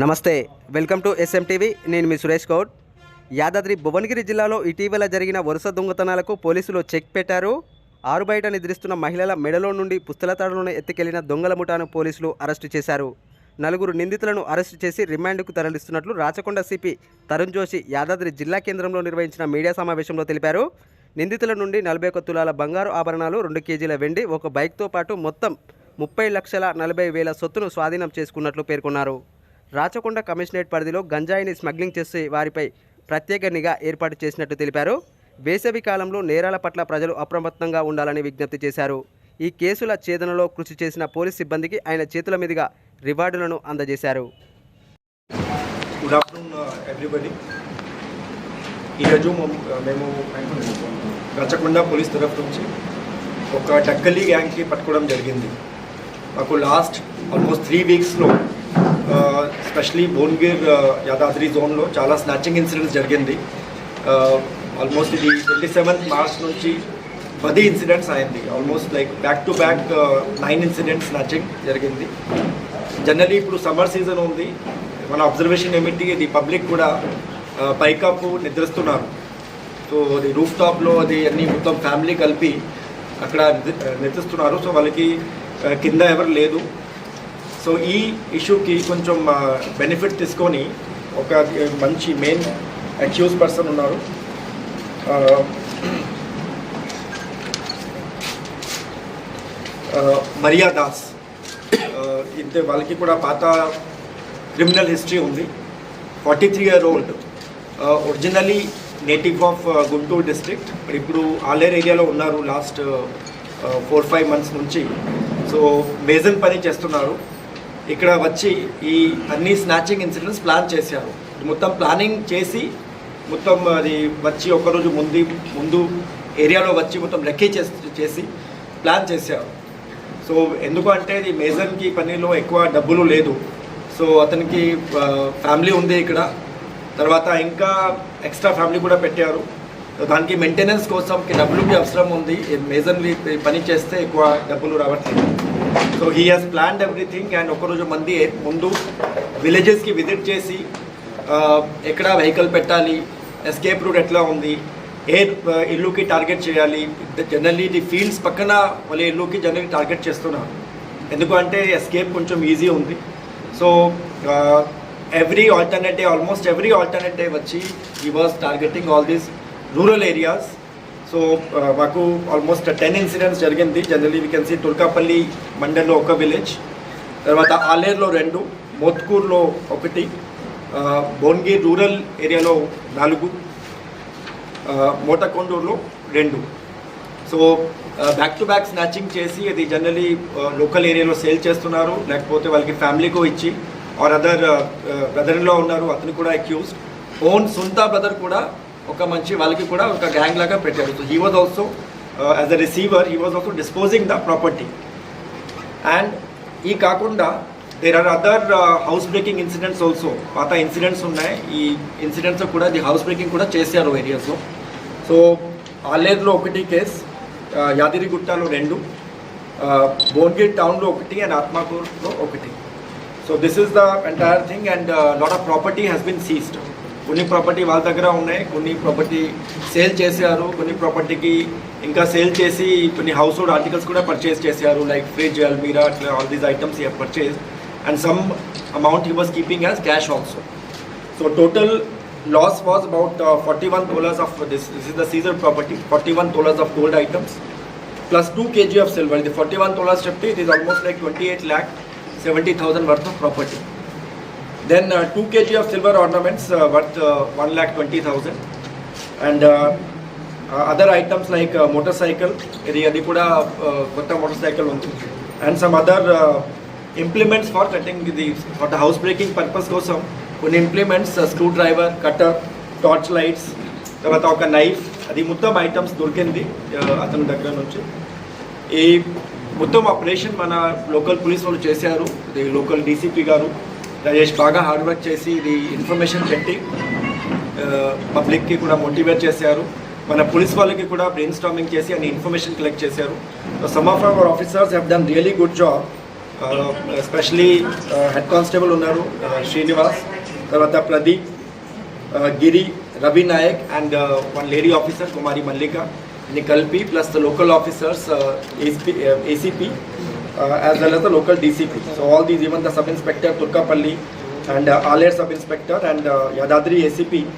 నమస్తే welcome to ఎస్ఎంటీవీ. నేను మీ సురేష్ గౌడ్. యాదాద్రి భువనగిరి జిల్లాలో ఇటీవల జరిగిన వరుస దొంగతనాలకు పోలీసులు చెక్ పెట్టారు. ఆరు బయట నిద్రిస్తున్న మహిళల మెడలో నుండి పుస్తలతాడులను ఎత్తుకెళ్ళిన దొంగల ముఠాను పోలీసులు అరెస్టు చేశారు. నలుగురు నిందితులను అరెస్టు చేసి రిమాండ్కు తరలిస్తున్నట్లు రాచకొండ సిపి తరుణ్ జోషి యాదాద్రి జిల్లా కేంద్రంలో నిర్వహించిన మీడియా సమావేశంలో తెలిపారు. నిందితుల నుండి నలభై ఒక తులాల బంగారు ఆభరణాలు రెండు కేజీల వెండి ఒక బైక్తో పాటు మొత్తం ముప్పై లక్షల నలభై వేల సొత్తును స్వాధీనం చేసుకున్నట్లు పేర్కొన్నారు. రాచకొండ కమిషనరేట్ పరిధిలో గంజాయిని స్మగ్లింగ్ చేసే వారిపై ప్రత్యేక నిఘా ఏర్పాటు చేసినట్టు తెలిపారు. వేసవి కాలంలో నేరాల పట్ల ప్రజలు అప్రమత్తంగా ఉండాలని విజ్ఞప్తి చేశారు. ఈ కేసుల ఛేదనలో కృషి చేసిన పోలీస్ సిబ్బందికి ఆయన చేతుల మీదుగా రివార్డులను అందజేశారు. గుడ్ ఆఫ్టర్నూన్ ఎవ్రీబడి ఈరోజు మేము రచకొండ పోలీస్ తరఫు నుంచి ఒక టక్కలీ గ్యాంగ్కి పట్టుకోవడం జరిగింది. మాకు లాస్ట్ ఆల్మోస్ట్ త్రీ వీక్స్లో స్పెషలీ భువనగిర్ యాదాద్రి జోన్లో చాలా స్నాచింగ్ ఇన్సిడెంట్స్ జరిగింది. Uh, ఆల్మోస్ట్ ఇది ట్వంటీ సెవెంత్ మార్చ్ నుంచి పది ఇన్సిడెంట్స్ అయింది. Almost like back to back nine incidents snatching జరిగింది. జనరలీ ఇప్పుడు సమ్మర్ సీజన్ ఉంది. మన అబ్జర్వేషన్ ఏమిటి? ఇది పబ్లిక్ కూడా uh, పైకప్పు నిద్రిస్తున్నారు. సో అది రూఫ్ టాప్లో అది అన్ని మొత్తం ఫ్యామిలీ కలిపి అక్కడ నిద్రిస్తున్నారు. సో వాళ్ళకి uh, కింద ఎవరు లేదు. సో ఈ ఇష్యూకి కొంచెం బెనిఫిట్ తీసుకొని ఒక మంచి మెయిన్ అక్యూజ్ పర్సన్ ఉన్నారు. మరియా దాస్. ఆ, ఇంతే వాళ్ళకి కూడా పాత క్రిమినల్ హిస్టరీ ఉంది. Forty three year old. Originally native of Guntur district. ఇప్పుడు ఆలేర్ ఏరియాలో ఉన్నారు లాస్ట్ ఫోర్ ఫైవ్ మంత్స్ నుంచి. సో మేజన్ పని చేస్తున్నారు. ఇక్కడ వచ్చి ఈ అన్ని స్నాచింగ్ ఇన్సిడెంట్స్ ప్లాన్ చేశారు మొత్తం ప్లానింగ్ చేసి మొత్తం అది వచ్చి ఒకరోజు ముందు ముందు ఏరియాలో వచ్చి మొత్తం లెక్కే చేసి చేసి ప్లాన్ చేశారు. సో ఎందుకు అంటే ఇది మేజన్కి పనిలో ఎక్కువ డబ్బులు లేదు. సో అతనికి ఫ్యామిలీ ఉంది ఇక్కడ. తర్వాత ఇంకా ఎక్స్ట్రా ఫ్యామిలీ కూడా పెట్టారు. దానికి మెయింటెనెన్స్ కోసం డబ్బులు అవసరం ఉంది. మేజర్లీ పని చేస్తే ఎక్కువ డబ్బులు రావట్లేదు. So he has planned everything and ఒకరోజు మంది ముందు విలేజెస్కి విజిట్ చేసి ఎక్కడ వెహికల్ పెట్టాలి ఎస్కేప్ రూట్ ఎట్లా ఉంది ఏ ఇల్లుకి టార్గెట్ చేయాలి జనరల్లీ ఇది ఫీల్డ్స్ పక్కన వాళ్ళ ఇల్లుకి జనరల్లీ టార్గెట్ చేస్తున్నారు. ఎందుకంటే ఎస్కేప్ కొంచెం ఈజీ ఉంది. So every alternative almost every alternative వచ్చి ఈ was targeting all these rural areas so uh, మాకు ఆల్మోస్ట్ టెన్ ఇన్సిడెంట్స్ జరిగింది. Generally we can see Turkapally మండల్లో ఒక విలేజ్ తర్వాత ఆలేర్లో రెండు మోత్కూర్లో ఒకటి ఆ, రూరల్ ఏరియాలో నాలుగు uh, మోటకొండూరులో రెండు. So back to back snatching చేసి అది జనరలీ లోకల్ ఏరియాలో సేల్ చేస్తున్నారు. లేకపోతే వాళ్ళకి ఫ్యామిలీకో ఇచ్చి ఆర్ అదర్ బ్రదర్లో ఉన్నారు అతను కూడా అక్యూజ్డ్ ఓన్ సొంత బ్రదర్ కూడా ఒక మంచి వాళ్ళకి కూడా ఒక గ్యాంగ్ లాగా పెట్టారు. So he was also as a receiver he was also disposing the property and ఈ కాకుండా there are other house breaking incidents also పాత ఇన్సిడెంట్స్ ఉన్నాయి. ఈ ఇన్సిడెంట్స్ కూడా ది హౌస్ బ్రేకింగ్ కూడా చేశారు ఏరియాస్లో సో ఆలేర్లో ఒకటి కేస్ uh, యాదిరిగుట్టలో రెండు uh, భోన్గిర్ టౌన్లో ఒకటి అండ్ ఆత్మాకూర్లో ఒకటి. So this is the entire thing and lot of property has been seized కొన్ని ప్రాపర్టీ వాళ్ళ దగ్గర ఉన్నాయి కొన్ని ప్రాపర్టీ సేల్ చేశారు కొన్ని ప్రాపర్టీకి ఇంకా సేల్ చేసి కొన్ని హౌస్ హోల్డ్ ఆర్టికల్స్ కూడా పర్చేస్ చేశారు లైక్ ఫ్రిడ్జ్ అల్మీరా అట్లా all these items he purchase and some amount he was keeping as cash also so total loss was about uh, 41 dollars of this. This is the seized property. 41 dollars of gold items plus 2 kg of silver. The 41 dollars fifty. It is almost like 28 lakh 70,000 worth of property. then two KG of silver ornaments worth one lakh twenty thousand and other items like motorcycle ఇది అది కూడా కొత్త motorcycle ఉంది and some other implements for cutting ఇది for the house breaking purpose కోసం కొన్ని implements screwdriver cutter torch lights తర్వాత ఒక నైఫ్ అది మొత్తం ఐటమ్స్ దొరికింది అతని దగ్గర నుంచి ఈ మొత్తం ఆపరేషన్ మన లోకల్ పోలీస్ వాళ్ళు చేశారు లోకల్ డీసీపీ గారు రాజేష్ బాగా హార్డ్ వర్క్ చేసి ఇది ఇన్ఫర్మేషన్ పెట్టి పబ్లిక్కి కూడా మోటివేట్ చేశారు. మన పోలీస్ వాళ్ళకి కూడా బ్రెయిన్ స్టామింగ్ చేసి అన్ని ఇన్ఫర్మేషన్ కలెక్ట్ చేశారు. Some of our officers have done really good job especially head constable ఉన్నారు శ్రీనివాస్ తర్వాత Pradeep Giri Ravi Naik and one lady officer Kumari Mallika. ఇన్ని కలిపి plus local officers ACP as well as the local DCP. So all these, even the sub inspector Turkapalli and uh, Aler sub inspector and uh, Yadadri ACP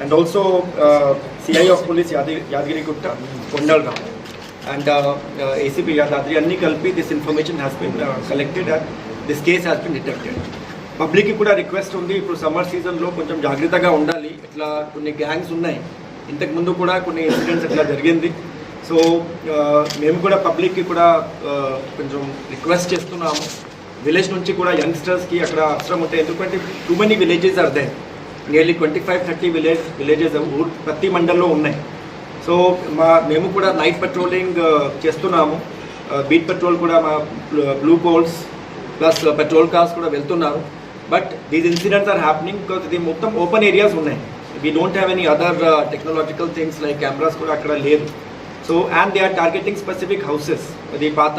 and also uh, CI of police Yad Yadgiri Gupta, Kundal And uh, uh, ACP Yadadri Anni Kalpi, this information has been uh, collected and this case has been detected. పబ్లిక్కి కూడా request ఉంది ఇప్పుడు summer సీజన్లో కొంచెం జాగ్రత్తగా ఉండాలి ఇట్లా కొన్ని గ్యాంగ్స్ ఉన్నాయి ఇంతకుముందు కూడా కొన్ని ఇన్సిడెంట్స్ ఇట్లా జరిగింది సో మేము కూడా పబ్లిక్కి కూడా కొంచెం రిక్వెస్ట్ చేస్తున్నాము. విలేజ్ నుంచి కూడా యంగ్స్టర్స్కి అక్కడ అవసరం ఉంటాయి ఎందుకంటే too many villages are they nearly twenty five thirty village villages ప్రతి మండల్లో ఉన్నాయి. సో మా మేము కూడా నైట్ పెట్రోలింగ్ చేస్తున్నాము. బీట్ పెట్రోల్ కూడా మా blue poles plus patrol cars కూడా వెళ్తున్నారు. But these incidents are happening because ఇది మొత్తం ఓపెన్ ఏరియాస్ ఉన్నాయి. We don't have any other technological things like cameras కూడా అక్కడ లేదు. So and they are targeting specific houses అది పాత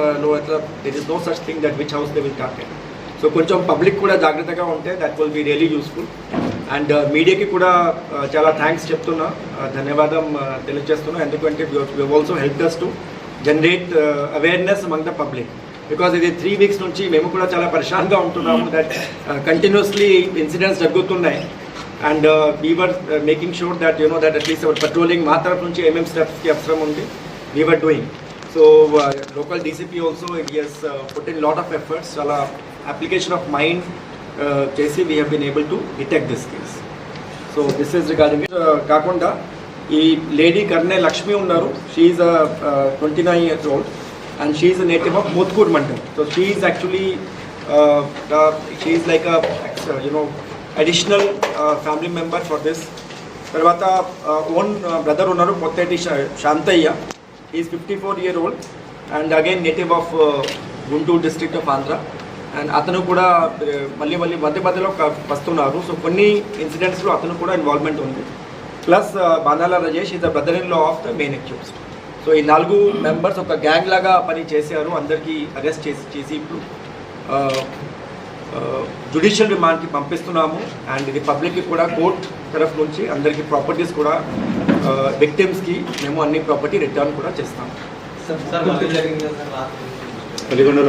uh, లో అట్లా there is no such thing that which house they will target so కొంచెం public కూడా జాగ్రత్తగా ఉంటే that will be really useful and మీడియాకి కూడా చాలా థ్యాంక్స్ చెప్తున్నా. ధన్యవాదం తెలియజేస్తున్నా. ఎందుకంటే you also help us to generate awareness among the public because ఇది త్రీ వీక్స్ నుంచి మేము కూడా చాలా పరిశాంతంగా ఉంటున్నాము దట్ కంటిన్యూస్లీ ఇన్సిడెంట్స్ జరుగుతున్నాయి. And we are making sure that you know that at least our patrolling మా తరఫు నుంచి ఏమేమి స్టెప్స్కి అవసరం ఉంది. We are doing so local DCP also has put in lot of efforts చాలా అప్లికేషన్ ఆఫ్ మైండ్ చేసి we have been able to detect this case so this is regarding కాకుండా ఈ లేడీ కర్నే లక్ష్మి ఉన్నారు. She twenty nine years old and she native of Motkur mandal so she actually she like you know additional family member for this తర్వాత own brother ఉన్నారు పొత్తేటి శా- Shantaiah. Is fifty four year old and again native of Guntur district of Andhra and అతను కూడా uh, మళ్ళీ మళ్ళీ మధ్య మధ్యలో వస్తున్నారు. సో కొన్ని ఇన్సిడెంట్స్లో అతను కూడా ఇన్వాల్వ్మెంట్ ఉంది. Plus uh, Banala Rajesh is the brother in law of the main accused so ఈ నాలుగు మెంబర్స్ ఒక గ్యాంగ్ లాగా పని చేశారు. అందరికీ అరెస్ట్ చేసి చేసి ఇప్పుడు uh, జుడిషియల్ రిమాండ్కి పంపిస్తున్నాము అండ్ ఇది పబ్లిక్కి కూడా కోర్ట్ తరఫు నుంచి అందరికీ ప్రాపర్టీస్ కూడా విక్టిమ్స్కి మేము అన్ని ప్రాపర్టీ రిటర్న్ కూడా చేస్తాము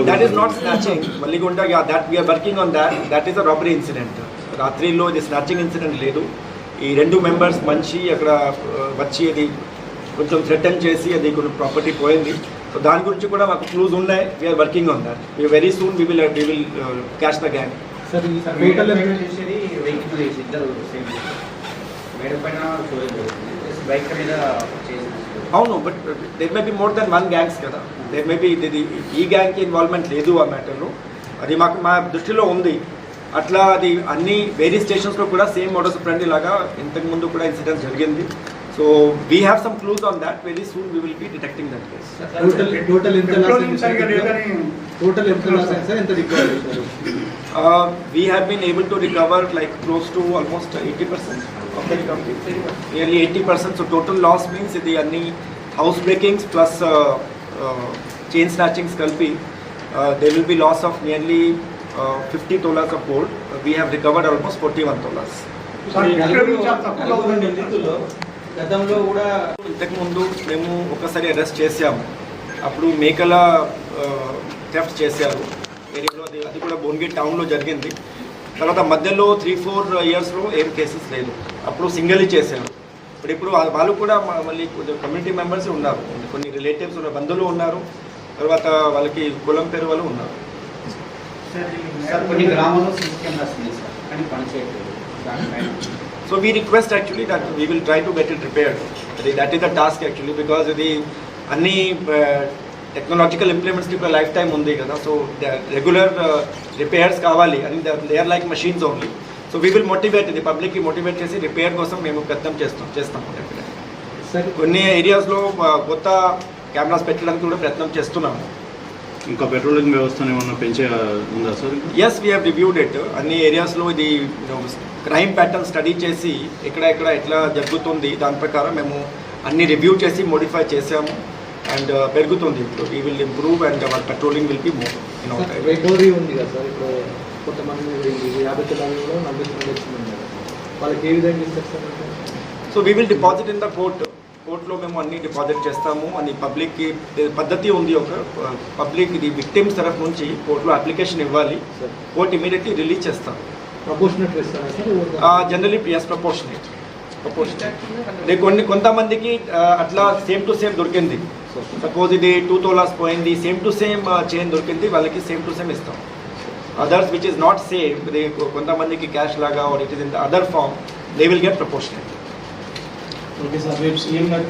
that is not snatching Malligonda yeah that we are working on that that is a robbery incident రాత్రిలో ఇది స్నాచింగ్ ఇన్సిడెంట్ లేదు. ఈ రెండు మెంబర్స్ మంచి అక్కడ వచ్చి అది కొంచెం థ్రెటన్ చేసి అది కొంచెం ప్రాపర్టీ పోయింది. సో దాని గురించి కూడా మాకు క్లూజ్ ఉన్నాయి. We are working on that we very soon we will we will catch the gang అవును but there may be more than one gangs కదా. దేర్ మే బి ఇది ఈ గ్యాంగ్కి ఇన్వాల్వ్మెంట్ లేదు ఆ మ్యాటర్లో అది మాకు మా దృష్టిలో ఉంది. అట్లా అది అన్ని వేరే స్టేషన్స్లో కూడా సేమ్ మోడల్స్ ఫ్రెండ్ లాగా ఇంతకు ముందు కూడా ఇన్సిడెంట్ జరిగింది. So we have some clues on that. Very soon we will be detecting that case. Total total total total uh, We have been able to recover like close to almost 80 percent of the recovery, nearly 80 percent. So total loss means the only house breakings plus uh, uh, chain snatching, sculpy. Uh, there will be loss of nearly uh, 50 tolas of gold. Uh, we have recovered almost 41 tolas. గతంలో కూడా ఇంతకుముందు మేము ఒకసారి arrest చేసాము అప్పుడు మేకల theft చేశారు. ఏరియాలో అది అది కూడా భువనగిరి టౌన్లో జరిగింది. తర్వాత మధ్యలో త్రీ ఫోర్ ఇయర్స్లో ఏం కేసెస్ లేదు. అప్పుడు సింగిల్ చేశారు. ఇప్పుడు ఇప్పుడు వాళ్ళు కూడా మళ్ళీ కమ్యూనిటీ మెంబర్స్ ఉన్నారు. కొన్ని రిలేటివ్స్ ఉన్న బంధువులు ఉన్నారు. తర్వాత వాళ్ళకి కులం పేరు వాళ్ళు ఉన్నారు. సార్ కొన్ని గ్రామాల్లో సీసీ కెమెరాస్ ఉన్నాయి సార్. కానీ పనిచేయట్లేదు. We request actually that we will try to get it repaired అది that is the task actually because ఇది అన్ని టెక్నాలజికల్ ఇంప్లిమెంట్స్కి ఇప్పుడు లైఫ్ టైం ఉంది కదా. సో రెగ్యులర్ రిపేర్స్ కావాలి. అని they are like machines only so we will motivate ఇది పబ్లిక్కి మోటివేట్ చేసి రిపేర్ కోసం మేము ప్రయత్నం చేస్తాం చేస్తాం కొన్ని ఏరియాస్లో కొత్త కెమెరాస్ పెట్టడానికి కూడా ప్రయత్నం చేస్తున్నాము. ఇంకా పెట్రోలింగ్ వ్యవస్థను ఏమన్నా పెంచే ఉందా sir yes we have reviewed it అన్ని ఏరియాస్లో ఇది క్రైమ్ ప్యాటర్న్ స్టడీ చేసి ఎక్కడ ఎక్కడ ఎట్లా జరుగుతుంది దాని ప్రకారం మేము అన్ని రివ్యూ చేసి మోడిఫై చేసాము అండ్ పెరుగుతుంది ఇప్పుడు. We will improve and our patrolling will be more recovery ఉంది కదా సార్ ఇప్పుడు కొంతమంది యాభై తులాలు కూడా నలభై తులాలు వచ్చింది కదా వాళ్ళకి ఏ విధంగా ఇస్తారు సార్? అంటే? So we will deposit in the court కోర్టులో మేము అన్ని డిపాజిట్ చేస్తాము. అని పబ్లిక్కి పద్ధతి ఉంది ఒక పబ్లిక్ ఇది విక్టిమ్స్ తరఫు నుంచి కోర్టులో అప్లికేషన్ ఇవ్వాలి. కోర్ట్ ఇమీడియట్లీ రిలీజ్ చేస్తాం? జనరలీ ఎస్ ప్రపోర్షనేట్ ప్రపోర్షనేట్ కొన్ని కొంతమందికి అట్లా సేమ్ టు సేమ్ దొరికింది. సపోజ్ ఇది టూ తోలాస్ పోయింది సేమ్ టు సేమ్ చైన్ దొరికింది వాళ్ళకి సేమ్ టు సేమ్ ఇస్తాం. Others which is not same ఇది కొంతమందికి క్యాష్ లాగా or it is in the other form they will get proportionate okay sir రేపు సీఎం గారు